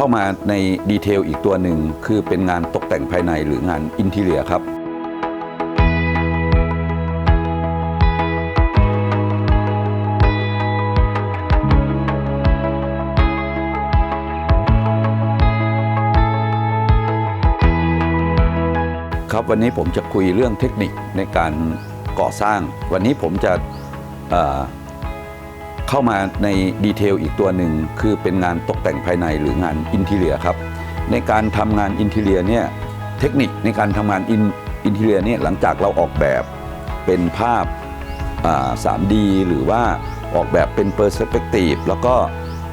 เข้ามาในดีเทลอีกตัวหนึ่งคือเป็นงานตกแต่งภายในหรืองานอินทีเลียครับครับวันนี้ผมจะคุยเรื่องเทคนิคในการก่อสร้าง วันนี้ผมจะ เข้ามาในดีเทลอีกตัวหนึ่งคือเป็นงานตกแต่งภายในหรืองานอินทีเลียครับ ในการทำงานอินทีเลียเนี่ยเทคนิคในการทำงานอินอินทีเลียเนี่ยหลังจากเราออกแบบเป็นภาพ 3D หรือว่าออกแบบเป็นเปอร์สเปกทีฟแล้วก็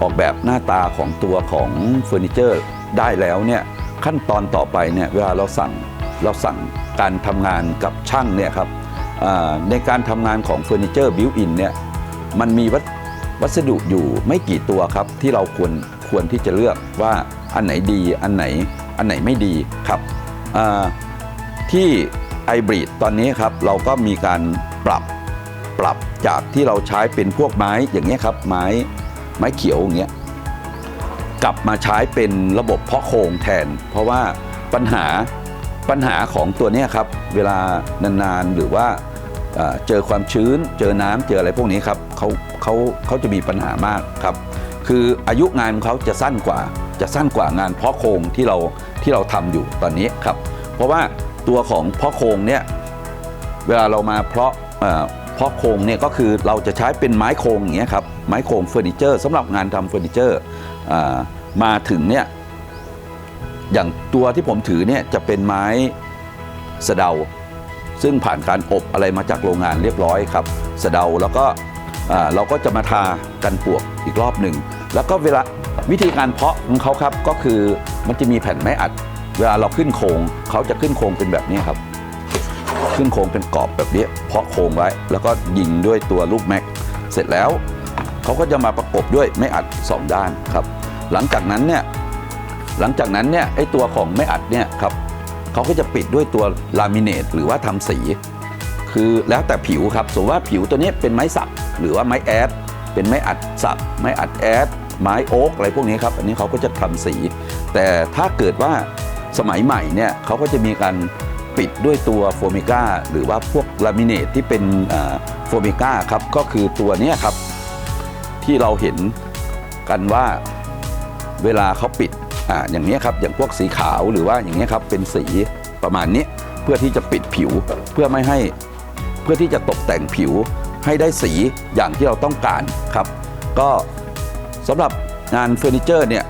ออกแบบหน้าตาของตัวของเฟอร์นิเจอร์ได้แล้วเนี่ยขั้นตอนต่อไปเนี่ยเวลาเราสั่งเราสั่งการทำงานกับช่างเนี่ยครับในการทำงานของเฟอร์นิเจอร์บิวอินเนี่ยมันมีวัส วัสดุอยู่ไม่กี่ตัวครับที่เราควรควรที่จะเลือกว่าอันไหนดีอันไหนอันไหนไม่ดีครับที่ไอบริดตอนนี้ครับเราก็มีการปรับปรับจากที่เราใช้เป็นพวกไม้อย่างเงี้ยครับไม้ไม้เขียวอย่างเงี้ยกลับมาใช้เป็นระบบเพาะโครงแทน เพราะว่าปัญหาปัญหาของตัวเนี้ยครับเวลานานๆหรือว่า เจอความชื้น เจอน้ำเจออะไรพวกนี้ครับเขาเขาเขาจะมีปัญหามากครับคืออายุงานของเขาจะสั้นกว่า จะสั้นกว่างานเพาะโครงที่เราที่เราทำอยู่ตอนนี้ครับเพราะว่าตัวของเพาะโครงเนี่ยเวลาเรามาเพาะเพาะโครงเนี่ยก็คือเราจะใช้เป็นไม้โครงอย่างเงี้ยครับไม้โครงเฟอร์นิเจอร์สำหรับงานทำเฟอร์นิเจอร์มาถึงเนี่ยอย่างตัวที่ผมถือเนี่ยจะเป็นไม้สะเดา ซึ่งผ่านการอบอะไรมาจากโรงงานเรียบร้อยครับสะเดาแล้วก็เราก็จะมาทากันปวกอีกรอบหนึ่ง แล้วก็เวลาวิธีการเพาะของเขาครับก็คือมันจะมีแผ่นไม้อัด เวลาเราขึ้นโครงเขาจะขึ้นโครงเป็นแบบนี้ครับ ขึ้นโครงเป็นกรอบแบบนี้ เพาะโครงไว้ แล้วก็ยิงด้วยตัวลูกแม็ก เสร็จแล้วเขาก็จะมาประกบด้วยไม่อัด 2 ด้านครับ หลังจากนั้นเนี่ยหลังจากนั้นเนี่ยไอตัวของไม่อัดเนี่ยครับ เขาก็จะปิดด้วยตัวลามิเนตหรือว่าทำสี คือแล้วแต่ผิวครับสมมติว่าผิวตัวนี้เป็นไม้สักหรือว่าไม้แอดเป็นไม้อัดสักไม้อัดแอดไม้โอ๊กอะไรพวกนี้ครับ อันนี้เขาก็จะทำสี แต่ถ้าเกิดว่าสมัยใหม่เนี่ยเขาก็จะมีการปิดด้วยตัวโฟมิก้าหรือว่าพวกลามิเนตที่เป็นโฟมิก้าครับก็คือตัวนี้ครับ ที่เราเห็นกันว่าเวลาเขาปิด อ่าอย่างนี้ครับอย่างพวกสีขาวหรือว่าอย่างนี้ครับเป็นสีประมาณนี้เพื่อที่จะปิดผิวเพื่อไม่ให้เพื่อที่จะตกแต่งผิวให้ได้สีอย่างที่เราต้องการครับ ก็สำหรับงานเฟอร์นิเจอร์เนี่ย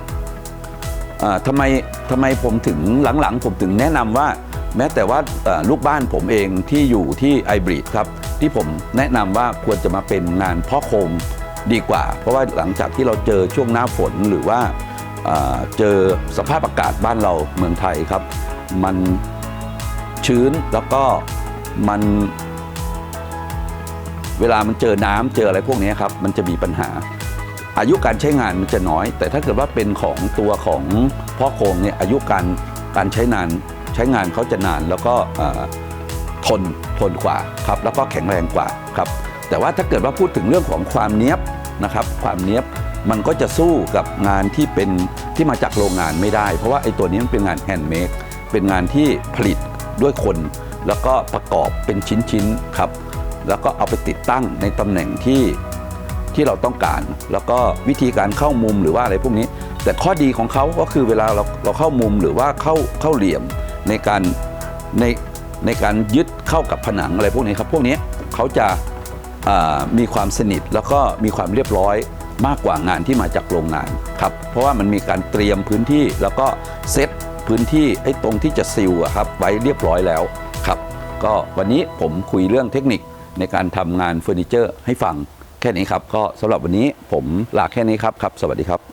อ่าทำไมทำไมผมถึงหลังๆ ผมถึงแนะนำว่า แม้แต่ว่าลูกบ้านผมเองที่อยู่ที่ไอบริดครับ ที่ผมแนะนำว่าควรจะมาเป็นงานพ่อโคมดีกว่า เพราะว่าหลังจากที่เราเจอช่วงหน้าฝนหรือว่า เจอสภาพอากาศบ้านเราเมืองไทยครับ มันชื้นแล้วก็มัน เวลามันเจอน้ำเจออะไรพวกนี้ครับ มันจะมีปัญหา อายุการใช้งานมันจะน้อย แต่ถ้าเกิดว่าเป็นของตัวของพ่อโครงเนี่ยอายุการการใช้นานใช้งานเขาจะนานแล้วก็ทนทนกว่าครับ แล้วก็แข็งแรงกว่าครับ แต่ว่าถ้าเกิดว่าพูดถึงเรื่องของความเนี้ยบนะครับ ความเนี้ยบ มันก็จะสู้กับงานที่เป็นที่มาจากโรงงานไม่ได้ เพราะว่าไอ้ตัวนี้มันเป็นงานแฮนด์เมดเป็นงานที่ผลิตด้วยคน แล้วก็ประกอบเป็นชิ้นๆครับ แล้วก็เอาไปติดตั้งในตำแหน่งที่ที่เราต้องการ แล้วก็วิธีการเข้ามุมหรือว่าอะไรพวกนี้ แต่ข้อดีของเขาก็คือเวลาเราเราเข้ามุมหรือว่าเข้าเข้าเหลี่ยมในการในในการยึดเข้ากับผนังอะไรพวกนี้ครับ พวกนี้เขาจะามีความสนิทแล้วก็มีความเรียบร้อย มากกว่างานที่มาจากโรงงานครับเพราะว่ามันมีการเตรียมพื้นที่แล้วก็เซตพื้นที่ไอ้ตรงที่จะซิลอะครับไว้เรียบร้อยแล้วครับก็วันนี้ผมคุยเรื่องเทคนิคในการทำงานเฟอร์นิเจอร์ให้ฟังแค่นี้ครับ ก็สำหรับวันนี้ผมลาแค่นี้ครับครับ สวัสดีครับ